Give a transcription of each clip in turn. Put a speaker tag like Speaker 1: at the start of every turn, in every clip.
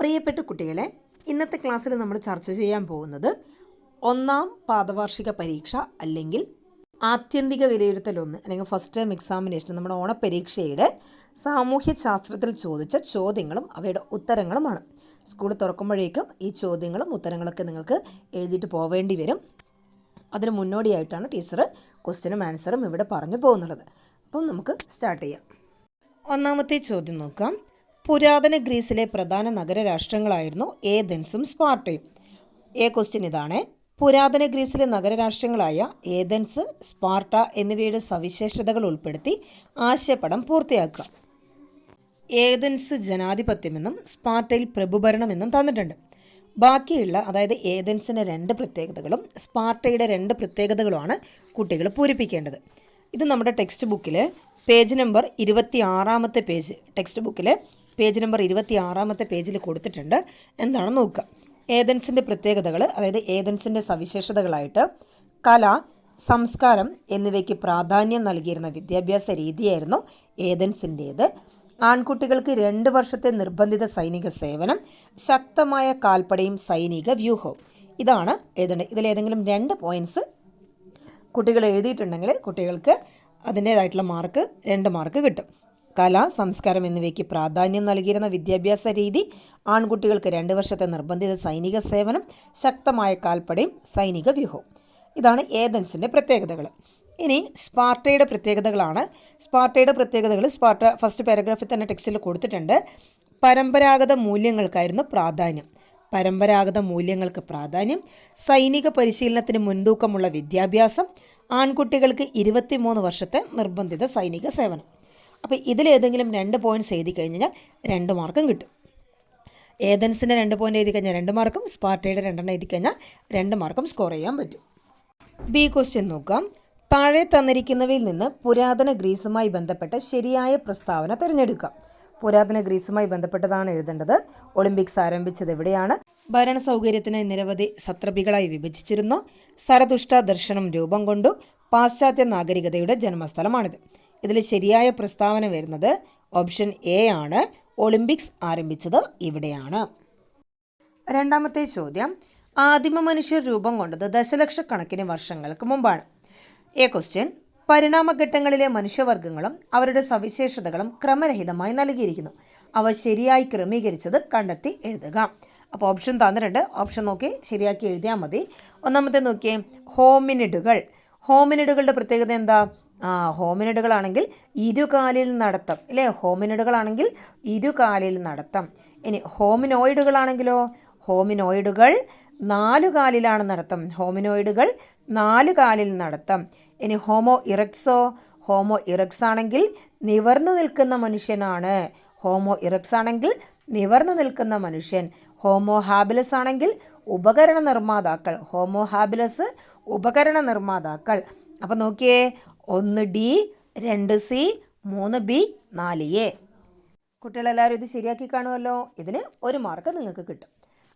Speaker 1: പ്രിയപ്പെട്ട കുട്ടികളെ ഇന്നത്തെ ക്ലാസ്സിൽ നമ്മൾ ചർച്ച ചെയ്യാൻ പോകുന്നത് ഒന്നാം പാദവാർഷിക പരീക്ഷ അല്ലെങ്കിൽ ആത്യന്തിക വിലയിരുത്തൽ ഒന്ന് അല്ലെങ്കിൽ ഫസ്റ്റ് ടൈം എക്സാമിനേഷൻ നമ്മുടെ ഓണപരീക്ഷയുടെ സാമൂഹ്യ ശാസ്ത്രത്തിൽ ചോദിച്ച ചോദ്യങ്ങളും അവയുടെ ഉത്തരങ്ങളുമാണ്. സ്കൂൾ തുറക്കുമ്പോഴേക്കും ഈ ചോദ്യങ്ങളും ഉത്തരങ്ങളൊക്കെ നിങ്ങൾക്ക് എഴുതിയിട്ട് പോവേണ്ടി വരും. അതിന് മുന്നോടിയായിട്ടാണ് ടീച്ചർ ക്വസ്റ്റ്യനും ആൻസറും ഇവിടെ പറഞ്ഞു പോകുന്നുള്ളത് അപ്പം നമുക്ക് സ്റ്റാർട്ട് ചെയ്യാം. ഒന്നാമത്തെ ചോദ്യം നോക്കാം. പുരാതന ഗ്രീസിലെ പ്രധാന നഗര രാഷ്ട്രങ്ങളായിരുന്നു ഏതൻസും സ്പാർട്ടയും. എ ക്വസ്റ്റ്യൻ ഇതാണ്. പുരാതന ഗ്രീസിലെ നഗരരാഷ്ട്രങ്ങളായ ഏതൻസ് സ്പാർട്ട എന്നിവയുടെ സവിശേഷതകൾ ഉൾപ്പെടുത്തി ആശയപടം പൂർത്തിയാക്കുക. ഏതൻസ് ജനാധിപത്യമെന്നും സ്പാർട്ടയിൽ പ്രഭുഭരണമെന്നും തന്നിട്ടുണ്ട്. ബാക്കിയുള്ള അതായത് ഏതൻസിന്റെ രണ്ട് പ്രത്യേകതകളും സ്പാർട്ടയുടെ രണ്ട് പ്രത്യേകതകളുമാണ് കുട്ടികൾ പൂരിപ്പിക്കേണ്ടത്. ഇത് നമ്മുടെ ടെക്സ്റ്റ് ബുക്കിൽ പേജ് നമ്പർ ഇരുപത്തി ആറാമത്തെ പേജ് ടെക്സ്റ്റ് ബുക്കിൽ പേജ് നമ്പർ ഇരുപത്തി ആറാമത്തെ പേജിൽ കൊടുത്തിട്ടുണ്ട്. എന്താണ് നോക്കുക. ഏതൻസിന്റെ പ്രത്യേകതകൾ അതായത് ഏതൻസിന്റെ സവിശേഷതകളായിട്ട് കല സംസ്കാരം എന്നിവയ്ക്ക് പ്രാധാന്യം നൽകിയിരുന്ന വിദ്യാഭ്യാസ രീതിയായിരുന്നു ഏതൻസിന്റേത് ആൺകുട്ടികൾക്ക് രണ്ട് വർഷത്തെ നിർബന്ധിത സൈനിക സേവനം ശക്തമായ കാൽപ്പടയും സൈനിക വ്യൂഹവും. ഇതാണ് എഴുതേണ്ടത്. ഇതിലേതെങ്കിലും രണ്ട് പോയിന്റ്സ് കുട്ടികൾ എഴുതിയിട്ടുണ്ടെങ്കിൽ കുട്ടികൾക്ക് അതിന്റേതായിട്ടുള്ള മാർക്ക് രണ്ട് മാർക്ക് കിട്ടും. കല സംസ്കാരം എന്നിവയ്ക്ക് പ്രാധാന്യം നൽകിയിരുന്ന വിദ്യാഭ്യാസ രീതി ആൺകുട്ടികൾക്ക് രണ്ട് വർഷത്തെ നിർബന്ധിത സൈനിക സേവനം ശക്തമായ കാൽപ്പടയും സൈനിക വ്യൂഹവും. ഇതാണ് ഏതൻസിന്റെ പ്രത്യേകതകൾ ഇനി സ്പാർട്ടയുടെ പ്രത്യേകതകളാണ്. സ്പാർട്ടയുടെ പ്രത്യേകതകൾ സ്പാർട്ട ഫസ്റ്റ് പാരഗ്രാഫിൽ തന്നെ ടെക്സ്റ്റിൽ കൊടുത്തിട്ടുണ്ട്. പരമ്പരാഗത മൂല്യങ്ങൾക്കായിരുന്നു പ്രാധാന്യം. പരമ്പരാഗത മൂല്യങ്ങൾക്ക് പ്രാധാന്യം സൈനിക പരിശീലനത്തിന് മുൻതൂക്കമുള്ള വിദ്യാഭ്യാസം ആൺകുട്ടികൾക്ക് ഇരുപത്തിമൂന്ന് വർഷത്തെ നിർബന്ധിത സൈനിക സേവനം. അപ്പോൾ ഇതിലേതെങ്കിലും രണ്ട് പോയിന്റ്സ് എഴുതി കഴിഞ്ഞാൽ രണ്ട് മാർക്കും കിട്ടും. ഏതൻസിന്റെ രണ്ട് പോയിന്റ് എഴുതി കഴിഞ്ഞാൽ രണ്ട് മാർക്കും സ്പാർട്ടയുടെ രണ്ടെണ്ണം എഴുതി കഴിഞ്ഞാൽ രണ്ട് മാർക്കും സ്കോർ ചെയ്യാൻ പറ്റും. ബി ക്വസ്റ്റ്യൻ നോക്കാം. താഴെ തന്നിരിക്കുന്നവയിൽ നിന്ന് പുരാതന ഗ്രീസുമായി ബന്ധപ്പെട്ട ശരിയായ പ്രസ്താവന തിരഞ്ഞെടുക്കാം. പുരാതന ഗ്രീസുമായി ബന്ധപ്പെട്ടതാണ് എഴുതേണ്ടത്. ഒളിമ്പിക്സ് ആരംഭിച്ചത് എവിടെയാണ്? ഭരണ സൗകര്യത്തിന് നിരവധി സത്രപികളായി വിഭജിച്ചിരുന്നു. സരതുഷ്ട ദർശനം രൂപം കൊണ്ടു പാശ്ചാത്യ നാഗരികതയുടെ ജന്മസ്ഥലമാണിത്. ഇതിൽ ശരിയായ പ്രസ്താവന വരുന്നത് ഓപ്ഷൻ എ ആണ്. ഒളിമ്പിക്സ് ആരംഭിച്ചത് ഇവിടെയാണ്. രണ്ടാമത്തെ ചോദ്യം. ആദിമ മനുഷ്യർ രൂപം കൊണ്ടത് ദശലക്ഷക്കണക്കിന് വർഷങ്ങൾക്ക് മുമ്പാണ്. A question. പരിണാമഘട്ടങ്ങളിലെ മനുഷ്യവർഗങ്ങളും അവരുടെ സവിശേഷതകളും ക്രമരഹിതമായി നൽകിയിരിക്കുന്നു. അവ ശരിയായി ക്രമീകരിച്ചത് കണ്ടെത്തി എഴുതുക. അപ്പോൾ ഓപ്ഷൻ തന്നിട്ടുണ്ട്. ഓപ്ഷൻ നോക്കി ശരിയാക്കി എഴുതിയാൽ മതി. ഒന്നാമത്തെ നോക്കിയേ. ഹോമിനിഡുകൾ. ഹോമിനിഡുകളുടെ പ്രത്യേകത എന്താ? ആ ഹോമിനിഡുകളാണെങ്കിൽ ഇരുകാലിൽ നടത്തം. അല്ലേ ഹോമിനിഡുകളാണെങ്കിൽ ഇരുകാലിൽ നടത്തം. ഇനി ഹോമിനോയിഡുകളാണെങ്കിലോ? ഹോമിനോയിഡുകൾ നാലു കാലിലാണ് നടത്തം. ഹോമിനോയിഡുകൾ നാലു കാലിൽ നടത്തം. ഇനി ഹോമോ ഇറക്സോ? ഹോമോ ഇറക്സ് ആണെങ്കിൽ നിവർന്നു നിൽക്കുന്ന മനുഷ്യനാണ്. ഹോമോ ഇറക്സ് ആണെങ്കിൽ നിവർന്നു നിൽക്കുന്ന മനുഷ്യൻ. ഹോമോ ഹാബിലസ് ആണെങ്കിൽ ഉപകരണ നിർമ്മാതാക്കൾ. ഹോമോ ഹാബിലസ് ഉപകരണ നിർമ്മാതാക്കൾ. അപ്പം നോക്കിയേ ഒന്ന് ഡി രണ്ട് സി മൂന്ന് ബി നാല് എ. കുട്ടികളെല്ലാവരും ഇത് ശരിയാക്കി കാണുമല്ലോ? ഇതിന് ഒരു മാർക്ക് നിങ്ങൾക്ക് കിട്ടും.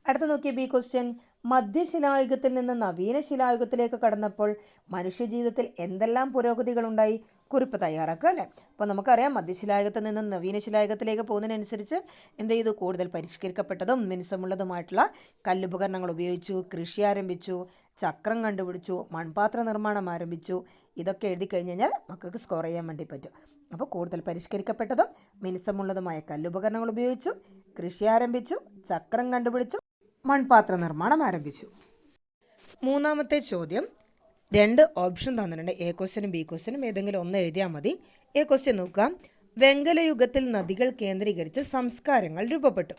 Speaker 1: അടുത്ത നോക്കിയ ബി ക്വസ്റ്റ്യൻ. മധ്യശിലായുഗത്തിൽ നിന്ന് നവീന ശിലായുഗത്തിലേക്ക് കടന്നപ്പോൾ മനുഷ്യജീവിതത്തിൽ എന്തെല്ലാം പുരോഗതികളുണ്ടായി? കുറിപ്പ് തയ്യാറാക്കുക അല്ലേ? അപ്പോൾ നമുക്കറിയാം മധ്യശിലായുഗത്തിൽ നിന്ന് നവീന ശിലായുഗത്തിലേക്ക് പോകുന്നതിനനുസരിച്ച് എന്ത് ചെയ്തു? കൂടുതൽ പരിഷ്കരിക്കപ്പെട്ടതും മിനുസമുള്ളതുമായിട്ടുള്ള കല്ലുപകരണങ്ങൾ ഉപയോഗിച്ചു കൃഷി ആരംഭിച്ചു ചക്രം കണ്ടുപിടിച്ചു മൺപാത്ര നിർമ്മാണം ആരംഭിച്ചു. ഇതൊക്കെ എഴുതി കഴിഞ്ഞ് കഴിഞ്ഞാൽ മക്കൾക്ക് സ്കോർ ചെയ്യാൻ വേണ്ടി പറ്റും. അപ്പോൾ കൂടുതൽ പരിഷ്കരിക്കപ്പെട്ടതും മിനുസമുള്ളതുമായ കല്ലുപകരണങ്ങൾ ഉപയോഗിച്ചു കൃഷി ആരംഭിച്ചു ചക്രം കണ്ടുപിടിച്ചു മൺപാത്ര നിർമ്മാണം ആരംഭിച്ചു. മൂന്നാമത്തെ ചോദ്യം. രണ്ട് ഓപ്ഷൻ തന്നിട്ടുണ്ട്. എ ക്വസ്റ്റ്യനും ബി ക്വസ്റ്റ്യനും ഏതെങ്കിലും ഒന്ന് എഴുതിയാൽ മതി. എ ക്വസ്റ്റ്യൻ നോക്കാം വെങ്കലയുഗത്തിൽ നദികൾ കേന്ദ്രീകരിച്ച് സംസ്കാരങ്ങൾ രൂപപ്പെട്ടു.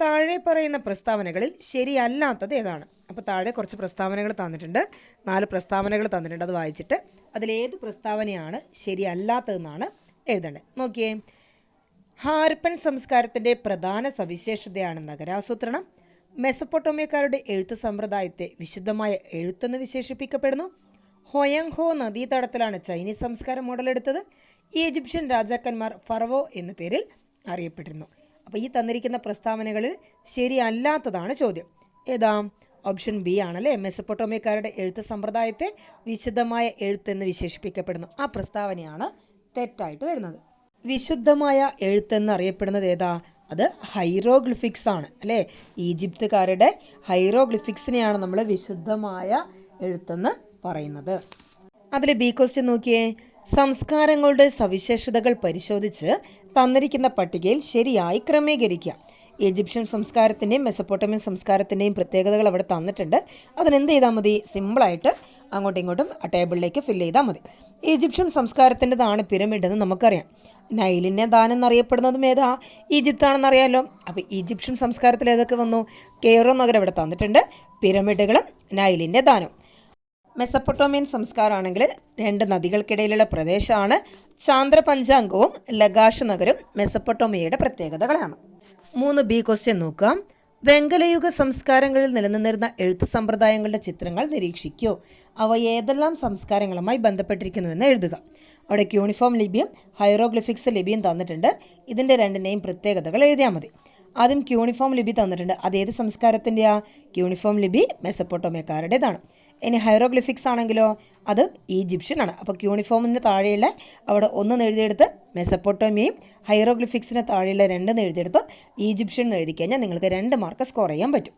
Speaker 1: താഴെ പറയുന്ന പ്രസ്താവനകളിൽ ശരിയല്ലാത്തത് ഏതാണ്? അപ്പോൾ താഴെ കുറച്ച് പ്രസ്താവനകൾ തന്നിട്ടുണ്ട്. നാല് പ്രസ്താവനകൾ തന്നിട്ടുണ്ട്. അത് വായിച്ചിട്ട് അതിലേത് പ്രസ്താവനയാണ് ശരിയല്ലാത്തതെന്നാണ് എഴുതേണ്ടത് നോക്കിയേ. ഹാർപ്പൻ സംസ്കാരത്തിന്റെ പ്രധാന സവിശേഷതയാണ് നഗരാസൂത്രണം. മെസപ്പൊട്ടോമിയക്കാരുടെ എഴുത്തു സമ്പ്രദായത്തെ വിശുദ്ധമായ എഴുത്തെന്ന് വിശേഷിപ്പിക്കപ്പെടുന്നു. ഹൊയങ് ഹോ നദീതടത്തിലാണ് ചൈനീസ് സംസ്കാരം മോഡലെടുത്തത്. ഈജിപ്ഷ്യൻ രാജാക്കന്മാർ ഫറവോ എന്ന പേരിൽ അറിയപ്പെട്ടിരുന്നു. അപ്പോൾ ഈ തന്നിരിക്കുന്ന പ്രസ്താവനകളിൽ ശരിയല്ലാത്തതാണ് ചോദ്യം. ഏതാ? ഓപ്ഷൻ ബി ആണല്ലേ. മെസപ്പൊട്ടോമിയക്കാരുടെ എഴുത്ത് സമ്പ്രദായത്തെ വിശുദ്ധമായ എഴുത്തെന്ന് വിശേഷിപ്പിക്കപ്പെടുന്നു. ആ പ്രസ്താവനയാണ് തെറ്റായിട്ട് വരുന്നത്. വിശുദ്ധമായ എഴുത്തെന്ന് അറിയപ്പെടുന്നത് ഏതാ? അത് ഹൈറോഗ്ലിഫിക്സ് ആണ് അല്ലേ? ഈജിപ്തുകാരുടെ ഹൈറോഗ്ലിഫിക്സിനെയാണ് നമ്മൾ വിശുദ്ധമായ എഴുത്തെന്ന് പറയുന്നത്. അതിൽ ബി ക്വസ്റ്റ്യൻ നോക്കിയേ. സംസ്കാരങ്ങളുടെ സവിശേഷതകൾ പരിശോധിച്ച് തന്നിരിക്കുന്ന പട്ടികയിൽ ശരിയായി ക്രമീകരിക്കുക ഈജിപ്ഷ്യൻ സംസ്കാരത്തിന്റെയും മെസ്സപ്പോട്ടമിയൻ സംസ്കാരത്തിന്റെയും പ്രത്യേകതകൾ അവിടെ തന്നിട്ടുണ്ട്. അതിനെന്ത് ചെയ്താൽ മതി? സിമ്പിളായിട്ട് അങ്ങോട്ടും ഇങ്ങോട്ടും ആ ടേബിളിലേക്ക് ഫില്ല് ചെയ്താൽ മതി. ഈജിപ്ഷ്യൻ സംസ്കാരത്തിന്റെതാണ് പിരമിഡ് എന്ന് നമുക്കറിയാം. നൈലിനെ ദാനം എന്നറിയപ്പെടുന്നതും ഏതാ? ഈജിപ്താണെന്നറിയാമല്ലോ അപ്പോൾ ഈജിപ്ഷ്യൻ സംസ്കാരത്തിൽ ഏതൊക്കെ വന്നു? കെയറോ നഗരം ഇവിടെ തന്നിട്ടുണ്ട്. പിരമിഡുകളും നൈലിന്റെ ദാനം മെസപ്പൊട്ടോമിയൻ സംസ്കാരമാണെങ്കിൽ രണ്ട് നദികൾക്കിടയിലുള്ള പ്രദേശമാണ്. ചാന്ദ്രപഞ്ചാംഗവും ലഗാഷ് നഗരം മെസപ്പൊട്ടോമിയയുടെ പ്രത്യേകതകളാണ്. മൂന്ന് ബി ക്വസ്റ്റ്യൻ നോക്കാം. വെങ്കലയുഗ സംസ്കാരങ്ങളിൽ നിലനിന്നിരുന്ന എഴുത്തു സമ്പ്രദായങ്ങളുടെ ചിത്രങ്ങൾ നിരീക്ഷിക്കൂ. അവ ഏതെല്ലാം സംസ്കാരങ്ങളുമായി ബന്ധപ്പെട്ടിരിക്കുന്നുവെന്ന് എഴുതുക. അവിടെ യൂണിഫോം ലിപിയും ഹൈറോഗ്ലിഫിക്സ് ലിപിയും തന്നിട്ടുണ്ട്. ഇതിന്റെ രണ്ടിന്റെയും പ്രത്യേകതകൾ എഴുതിയാൽ മതി. ആദ്യം ക്യൂണിഫോം ലിപി തന്നിട്ടുണ്ട്. അത് ഏത് സംസ്കാരത്തിന്റെയാ ക്യൂണിഫോം ലിപി മെസ്സപ്പൊട്ടോമിയക്കാരുടേതാണ്. ഇനി ഹൈറോഗ്ലിഫിക്സ് ആണെങ്കിലോ? അത് ഈജിപ്ഷ്യൻ ആണ് അപ്പോൾ ക്യൂണിഫോമിന് താഴെയുള്ള അവിടെ ഒന്ന് എഴുതിയെടുത്ത് മെസ്സപ്പൊട്ടോമിയയും ഹൈറോഗ്ലിഫിക്സിന് താഴെയുള്ള രണ്ടെന്ന് എഴുതിയെടുത്ത് ഈജിപ്ഷ്യൻ എന്ന് എഴുതി കഴിഞ്ഞാൽ നിങ്ങൾക്ക് രണ്ട് മാർക്ക് സ്കോർ ചെയ്യാൻ പറ്റും.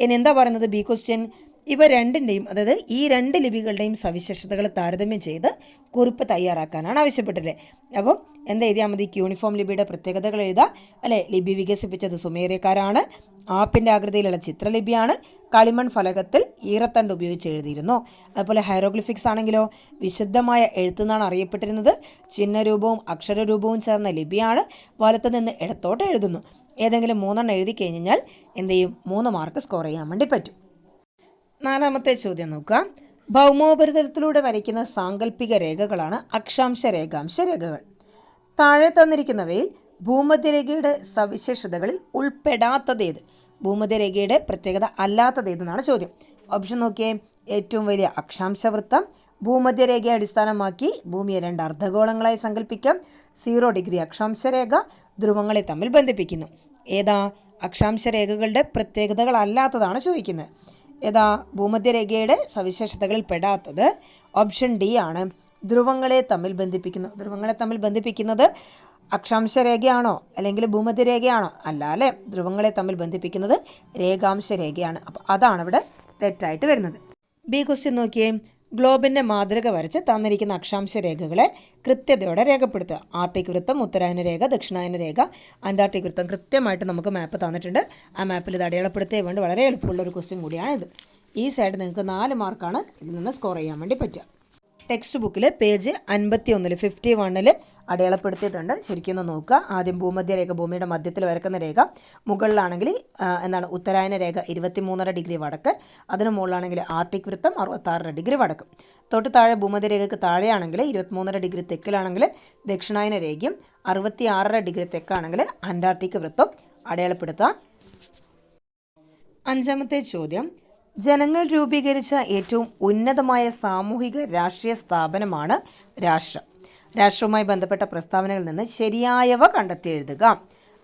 Speaker 1: ഇനി എന്താ പറയുന്നത്? ബി ക്വസ്റ്റ്യൻ ഇവ രണ്ടിന്റെയും അതായത് ഈ രണ്ട് ലിപികളുടെയും സവിശേഷതകൾ താരതമ്യം ചെയ്ത് കുറിപ്പ് തയ്യാറാക്കാനാണ് ആവശ്യപ്പെട്ടത്. അപ്പം എന്താ എഴുതിയാൽ മതി? യൂണിഫോം ലിപിയുടെ പ്രത്യേകതകൾ എഴുതാം അല്ലേ? ലിപി വികസിപ്പിച്ചത് സുമേറിയക്കാരാണ്. ആപ്പിന്റെ ആകൃതിയിലുള്ള ചിത്രലിപിയാണ്. കളിമൺ ഫലകത്തിൽ ഈറത്തണ്ട് ഉപയോഗിച്ച് എഴുതിയിരുന്നു. അതുപോലെ ഹൈറോഗ്ലിഫിക്സ് ആണെങ്കിലോ? വിശുദ്ധമായ എഴുത്തുനിന്നാണ് അറിയപ്പെട്ടിരുന്നത്. ചിഹ്നരൂപവും അക്ഷരരൂപവും ചേർന്ന ലിപിയാണ് വലത്ത് നിന്ന് ഇടത്തോട്ട് എഴുതുന്നു. ഏതെങ്കിലും മൂന്നെണ്ണം എഴുതി കഴിഞ്ഞാൽ എന്ത് ചെയ്യും? മൂന്ന് മാർക്ക് സ്കോർ ചെയ്യാൻ വേണ്ടി പറ്റും. നാലാമത്തെ ചോദ്യം നോക്കാം ഭൗമോപരിതലത്തിലൂടെ വരയ്ക്കുന്ന സാങ്കല്പിക രേഖകളാണ് അക്ഷാംശ രേഖാംശ രേഖകൾ. താഴെ തന്നിരിക്കുന്നവയിൽ ഭൂമധ്യരേഖയുടെ സവിശേഷതകളിൽ ഉൾപ്പെടാത്തതേത് ഭൂമധ്യരേഖയുടെ പ്രത്യേകത അല്ലാത്തതേതെന്നാണ് ചോദ്യം. ഓപ്ഷൻ നോക്കിയേ. ഏറ്റവും വലിയ അക്ഷാംശവൃത്തം ഭൂമധ്യരേഖയെ അടിസ്ഥാനമാക്കി ഭൂമിയെ രണ്ട് അർദ്ധഗോളങ്ങളായി സങ്കല്പിക്കാം സീറോ ഡിഗ്രി അക്ഷാംശരേഖ ധ്രുവങ്ങളെ തമ്മിൽ ബന്ധിപ്പിക്കുന്നു. ഏതാ? അക്ഷാംശരേഖകളുടെ പ്രത്യേകതകളല്ലാത്തതാണ് ചോദിക്കുന്നത്. ഏതാ ഭൂമധ്യരേഖയുടെ സവിശേഷതകളിൽ പെടാത്തത് ഓപ്ഷൻ ഡി ആണ്. ധ്രുവങ്ങളെ തമ്മിൽ ബന്ധിപ്പിക്കുന്നു. ധ്രുവങ്ങളെ തമ്മിൽ ബന്ധിപ്പിക്കുന്നത് അക്ഷാംശരേഖയാണോ അല്ലെങ്കിൽ ഭൂമധ്യരേഖയാണോ? അല്ല അല്ലേ? ധ്രുവങ്ങളെ തമ്മിൽ ബന്ധിപ്പിക്കുന്നത് രേഖാംശ രേഖയാണ് അപ്പോൾ അതാണ് ഇവിടെ തെറ്റായിട്ട് വരുന്നത്. ബി ക്വസ്റ്റ്യൻ നോക്കിയേ. ഗ്ലോബിന്റെ മാതൃക വരച്ച് തന്നിരിക്കുന്ന അക്ഷാംശ രേഖകളെ കൃത്യതയോടെ രേഖപ്പെടുത്തുക. ആർട്ടിക് വൃത്തം ഉത്തരായന രേഖ ദക്ഷിണായന രേഖ അന്റാർട്ടിക് വൃത്തം കൃത്യമായിട്ട് നമുക്ക് മാപ്പ് തന്നിട്ടുണ്ട്. ആ മാപ്പിൽ ഇത് അടയാളപ്പെടുത്തിയേ വേണ്ടി വളരെ എളുപ്പമുള്ള ഒരു ക്വസ്റ്റ്യൻ കൂടിയാണിത്. ഈ സൈഡ് നിങ്ങൾക്ക് നാല് മാർക്കാണ് ഇതിൽ നിന്ന് സ്കോർ ചെയ്യാൻ വേണ്ടി പറ്റുക. ടെക്സ്റ്റ് ബുക്കിൽ പേജ് അൻപത്തി ഒന്നിൽ ഫിഫ്റ്റി വണ്ണിൽ അടയാളപ്പെടുത്തിയിട്ടുണ്ട്. ശരിക്കും ഒന്ന് നോക്കുക. ആദ്യം ഭൂമധ്യ രേഖ ഭൂമിയുടെ മധ്യത്തിൽ വരക്കുന്ന രേഖ മുകളിലാണെങ്കിൽ എന്താണ് ഉത്തരായന രേഖ ഇരുപത്തി മൂന്നര ഡിഗ്രി വടക്ക് അതിന് മുകളിലാണെങ്കിൽ ആർട്ടിക് വൃത്തം അറുപത്താറര ഡിഗ്രി വടക്ക്. തൊട്ട് താഴെ ഭൂമധ്യ രേഖയ്ക്ക് താഴെയാണെങ്കിൽ ഇരുപത്തിമൂന്നര ഡിഗ്രി തെക്കിലാണെങ്കിൽ ദക്ഷിണായന രേഖയും അറുപത്തി ആറര ഡിഗ്രി തെക്കാണെങ്കിൽ അന്റാർട്ടിക് വൃത്തം അടയാളപ്പെടുത്താം അഞ്ചാമത്തെ ചോദ്യം. ജനങ്ങൾ രൂപീകരിച്ച ഏറ്റവും ഉന്നതമായ സാമൂഹിക രാഷ്ട്രീയ സ്ഥാപനമാണ് രാഷ്ട്രം. രാഷ്ട്രവുമായി ബന്ധപ്പെട്ട പ്രസ്താവനകളിൽ നിന്ന് ശരിയായവ കണ്ടെത്തി എഴുതുക.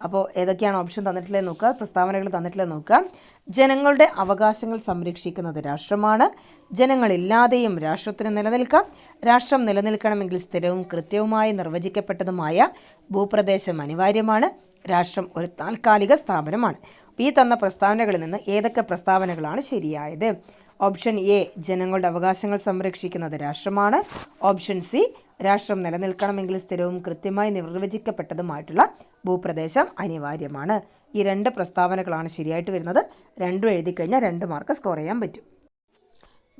Speaker 1: അപ്പോൾ ഏതൊക്കെയാണ് ഓപ്ഷൻ തന്നിട്ടുള്ളത് നോക്കുക. പ്രസ്താവനകൾ തന്നിട്ടുള്ളത് നോക്കുക. ജനങ്ങളുടെ അവകാശങ്ങൾ സംരക്ഷിക്കുന്നത് രാഷ്ട്രമാണ്. ജനങ്ങളില്ലാതെയും രാഷ്ട്രത്തിന് നിലനിൽക്കാം. രാഷ്ട്രം നിലനിൽക്കണമെങ്കിൽ സ്ഥിരവും കൃത്യവുമായി നിർവചിക്കപ്പെട്ടതുമായ ഭൂപ്രദേശം അനിവാര്യമാണ്. രാഷ്ട്രം ഒരു താൽക്കാലിക സ്ഥാപനമാണ്. ഈ തന്ന പ്രസ്താവനകളിൽ നിന്ന് ഏതൊക്കെ പ്രസ്താവനകളാണ് ശരിയായത്? ഓപ്ഷൻ എ ജനങ്ങളുടെ അവകാശങ്ങൾ സംരക്ഷിക്കുന്നത് രാഷ്ട്രമാണ്. ഓപ്ഷൻ സി രാഷ്ട്രം നിലനിൽക്കണമെങ്കിൽ സ്ഥിരവും കൃത്യമായി നിർവചിക്കപ്പെട്ടതുമായിട്ടുള്ള ഭൂപ്രദേശം അനിവാര്യമാണ്. ഈ രണ്ട് പ്രസ്താവനകളാണ് ശരിയായിട്ട് വരുന്നത്. രണ്ടും എഴുതി കഴിഞ്ഞാൽ രണ്ട് മാർക്ക് സ്കോർ ചെയ്യാൻ പറ്റും.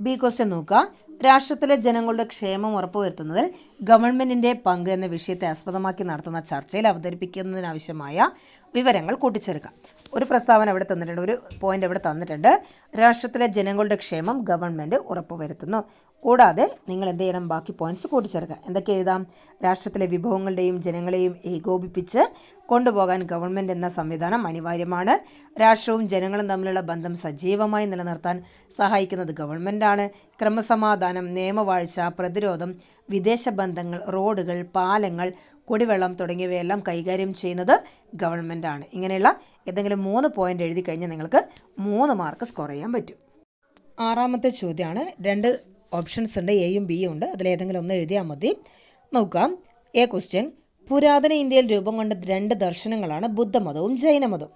Speaker 1: ബി ക്വസ്റ്റ്യൻ നോക്കുക. രാഷ്ട്രത്തിലെ ജനങ്ങളുടെ ക്ഷേമം ഉറപ്പുവരുത്തുന്നതിൽ ഗവൺമെന്റിന്റെ പങ്ക് എന്ന വിഷയത്തെ ആസ്പദമാക്കി നടത്തുന്ന ചർച്ചയിൽ അവതരിപ്പിക്കുന്നതിനാവശ്യമായ വിവരങ്ങൾ കൂട്ടിച്ചേർക്കാം. ഒരു പ്രസ്താവന അവിടെ തന്നിട്ടുണ്ട്. ഒരു പോയിന്റ് അവിടെ തന്നിട്ടുണ്ട്. രാഷ്ട്രത്തിലെ ജനങ്ങളുടെ ക്ഷേമം ഗവൺമെന്റ് ഉറപ്പുവരുത്തുന്നു. കൂടാതെ നിങ്ങൾ എന്ത് ചെയ്യണം ബാക്കി പോയിന്റ്സ് കൂട്ടിച്ചേർക്കുക. എന്തൊക്കെ എഴുതാം? രാഷ്ട്രത്തിലെ വിഭവങ്ങളുടെയും ജനങ്ങളെയും ഏകോപിപ്പിച്ച് കൊണ്ടുപോകാൻ ഗവൺമെന്റ് എന്ന സംവിധാനം അനിവാര്യമാണ്. രാഷ്ട്രവും ജനങ്ങളും തമ്മിലുള്ള ബന്ധം സജീവമായി നിലനിർത്താൻ സഹായിക്കുന്നത് ഗവൺമെന്റാണ് ക്രമസമാധാനം നിയമവാഴ്ച പ്രതിരോധം വിദേശ ബന്ധങ്ങൾ റോഡുകൾ പാലങ്ങൾ കുടിവെള്ളം തുടങ്ങിയവയെല്ലാം കൈകാര്യം ചെയ്യുന്നത് ഗവൺമെന്റാണ് ഇങ്ങനെയുള്ള ഏതെങ്കിലും മൂന്ന് പോയിന്റ് എഴുതി കഴിഞ്ഞാൽ നിങ്ങൾക്ക് മൂന്ന് മാർക്ക് സ്കോർ ചെയ്യാൻ പറ്റും. ആറാമത്തെ ചോദ്യമാണ്. രണ്ട് ഓപ്ഷൻസ് ഉണ്ട് എയും ബിയും ഉണ്ട്. അതിലേതെങ്കിലും ഒന്ന് എഴുതിയാൽ മതി. നോക്കാം. എ ക്വസ്റ്റ്യൻ പുരാതന ഇന്ത്യയിൽ രൂപം കൊണ്ട രണ്ട് ദർശനങ്ങളാണ് ബുദ്ധമതവും ജൈനമതവും.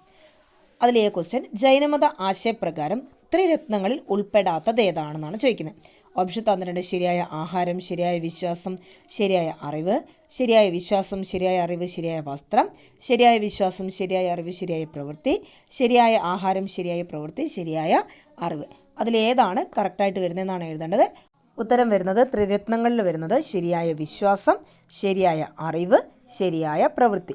Speaker 1: അതിലെ ക്വസ്റ്റ്യൻ ജൈനമത ആശയപ്രകാരം ത്രിരത്നങ്ങളിൽ ഉൾപ്പെടാത്തത് ഏതാണെന്നാണ് ചോദിക്കുന്നത്. ഓപ്ഷൻ തന്നിട്ടുണ്ട് ശരിയായ ആഹാരം ശരിയായ വിശ്വാസം ശരിയായ അറിവ് ശരിയായ വിശ്വാസം ശരിയായ അറിവ് ശരിയായ വസ്ത്രം ശരിയായ വിശ്വാസം ശരിയായ അറിവ് ശരിയായ പ്രവൃത്തി ശരിയായ ആഹാരം ശരിയായ പ്രവൃത്തി ശരിയായ അറിവ്. അതിലേതാണ് കറക്റ്റായിട്ട് വരുന്നതെന്നാണ് എഴുതേണ്ടത്? ഉത്തരം വരുന്നത് ത്രിരത്നങ്ങളിൽ വരുന്നത് ശരിയായ വിശ്വാസം ശരിയായ അറിവ് ശരിയായ പ്രവൃത്തി.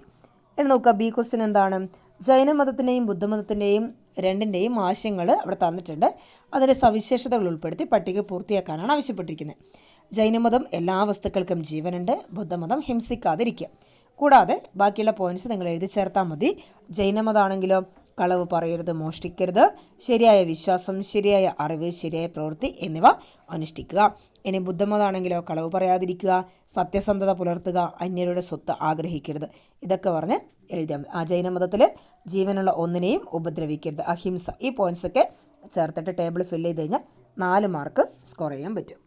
Speaker 1: എന്ന് നോക്കുക ബി ക്വസ്റ്റ്യൻ എന്താണ്? ജൈനമതത്തിന്റെയും ബുദ്ധമതത്തിന്റെയും രണ്ടിന്റെയും ആശയങ്ങൾ അവിടെ തന്നിട്ടുണ്ട്. അതിന്റെ സവിശേഷതകൾ ഉൾപ്പെടുത്തി പട്ടിക പൂർത്തിയാക്കാനാണ് ആവശ്യപ്പെട്ടിരിക്കുന്നത്. ജൈനമതം എല്ലാ വസ്തുക്കൾക്കും ജീവനുണ്ട്. ബുദ്ധമതം ഹിംസിക്കാതിരിക്കുക. കൂടാതെ ബാക്കിയുള്ള പോയിന്റ്സ് നിങ്ങൾ എഴുതി ചേർത്താൽ മതി. ജൈനമതാണെങ്കിലോ കളവ് പറയരുത് മോഷ്ടിക്കരുത്. ശരിയായ വിശ്വാസം ശരിയായ അറിവ് ശരിയായ പ്രവൃത്തി എന്നിവ അനുഷ്ഠിക്കുക. ഇനി ബുദ്ധമതാണെങ്കിലോ കളവ് പറയാതിരിക്കുക സത്യസന്ധത പുലർത്തുക അന്യരുടെ സ്വത്ത് ആഗ്രഹിക്കരുത്. ഇതൊക്കെ പറഞ്ഞ് എഴുതിയാൽ മതി. ആ ജൈനമതത്തിൽ ജീവനുള്ള ഒന്നിനെയും ഉപദ്രവിക്കരുത്. അഹിംസ ഈ പോയിന്റ്സ് ഒക്കെ ചേർത്തിട്ട് ടേബിൾ ഫില്ല് ചെയ്ത് കഴിഞ്ഞാൽ നാല് മാർക്ക് സ്കോർ ചെയ്യാൻ പറ്റും.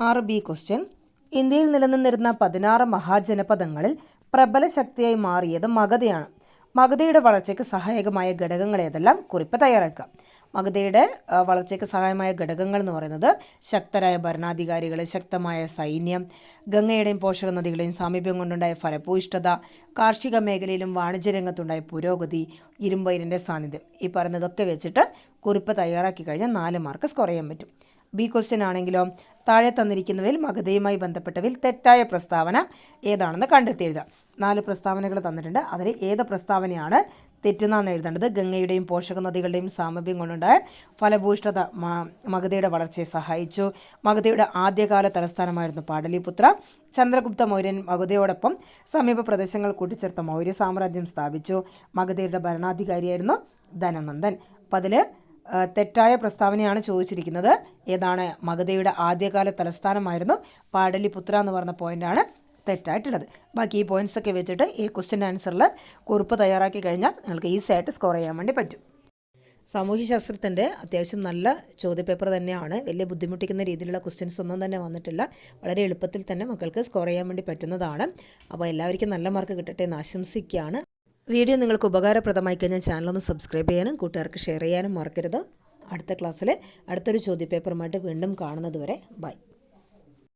Speaker 1: ആറ് ബി ക്വസ്റ്റ്യൻ ഇന്ത്യയിൽ നിലനിന്നിരുന്ന പതിനാറ് മഹാജനപദങ്ങളിൽ പ്രബല ശക്തിയായി മാറിയത് മഗധയാണ്. മഗധയുടെ വളർച്ചയ്ക്ക് സഹായകമായ ഘടകങ്ങൾ ഏതെല്ലാം? കുറിപ്പ് തയ്യാറാക്കുക. മഗധയുടെ വളർച്ചയ്ക്ക് സഹായമായ ഘടകങ്ങൾ എന്ന് പറയുന്നത് ശക്തരായ ഭരണാധികാരികൾ ശക്തമായ സൈന്യം ഗംഗയുടെയും പോഷക നദികളുടെയും സാമീപ്യം കൊണ്ടുണ്ടായ ഫലഭൂയിഷ്ഠത കാർഷിക മേഖലയിലും വാണിജ്യ രംഗത്തുണ്ടായ പുരോഗതി ഇരുമ്പയിരിന്റെ സാന്നിധ്യം. ഈ പറയുന്നതൊക്കെ വെച്ചിട്ട് കുറിപ്പ് തയ്യാറാക്കി കഴിഞ്ഞാൽ നാല് മാർക്ക് സ്കോർ ചെയ്യാൻ പറ്റും. ബി ക്വസ്റ്റ്യൻ ആണെങ്കിലോ താഴെ തന്നിരിക്കുന്നവയിൽ മകതയുമായി ബന്ധപ്പെട്ടവയിൽ തെറ്റായ പ്രസ്താവന ഏതാണെന്ന് കണ്ടെത്തി എഴുതാം നാല് പ്രസ്താവനകൾ തന്നിട്ടുണ്ട്. അതിൽ ഏത് പ്രസ്താവനയാണ് തെറ്റെന്നാണ് എഴുതേണ്ടത്. ഗംഗയുടെയും പോഷക നദികളുടെയും സാമീപ്യം കൊണ്ടുണ്ടായ ഫലഭൂഷ്ഠത മഗധയുടെ വളർച്ചയെ സഹായിച്ചു. മഗധയുടെ ആദ്യകാല തലസ്ഥാനമായിരുന്നു പാടലിപുത്ര. ചന്ദ്രഗുപ്ത മൗര്യൻ മഗധയോടൊപ്പം സമീപ പ്രദേശങ്ങൾ കൂട്ടിച്ചേർത്ത മൗര്യ സാമ്രാജ്യം സ്ഥാപിച്ചു. മഗധയുടെ ഭരണാധികാരിയായിരുന്നു ധനനന്ദൻ. അപ്പം അതിൽ തെറ്റായ പ്രസ്താവനയാണ് ചോദിച്ചിരിക്കുന്നത്. ഏതാണ് മഗധയുടെ ആദ്യകാല തലസ്ഥാനമായിരുന്നു? പാടലിപുത്ര എന്ന് പറഞ്ഞ പോയിന്റാണ് തെറ്റായിട്ടുള്ളത്. ബാക്കി ഈ പോയിന്റ്സ് ഒക്കെ വെച്ചിട്ട് ഈ ക്വസ്റ്റ്യൻ ആൻസറിൽ കുറിപ്പ് തയ്യാറാക്കി കഴിഞ്ഞാൽ നിങ്ങൾക്ക് ഈസി ആയിട്ട് സ്കോർ ചെയ്യാൻ വേണ്ടി പറ്റും. സാമൂഹ്യശാസ്ത്രത്തിന്റെ അത്യാവശ്യം നല്ല ചോദ്യപേപ്പർ തന്നെയാണ്. വലിയ ബുദ്ധിമുട്ടിക്കുന്ന രീതിയിലുള്ള ക്വസ്റ്റ്യൻസ് ഒന്നും തന്നെ വന്നിട്ടില്ല. വളരെ എളുപ്പത്തിൽ തന്നെ മക്കൾക്ക് സ്കോർ ചെയ്യാൻ വേണ്ടി പറ്റുന്നതാണ്. അപ്പോൾ എല്ലാവർക്കും നല്ല മാർക്ക് കിട്ടട്ടെ എന്ന് ആശംസിക്കുകയാണ്. വീഡിയോ നിങ്ങൾക്ക് ഉപകാരപ്രദമായി കഴിഞ്ഞാൽ ചാനലൊന്ന് സബ്സ്ക്രൈബ് ചെയ്യാനും കൂട്ടുകാർക്ക് ഷെയർ ചെയ്യാനും മറക്കരുത്. അടുത്ത ക്ലാസ്സിലെ അടുത്തൊരു ചോദ്യപേപ്പറുമായിട്ട് വീണ്ടും കാണുന്നത് വരെ ബൈ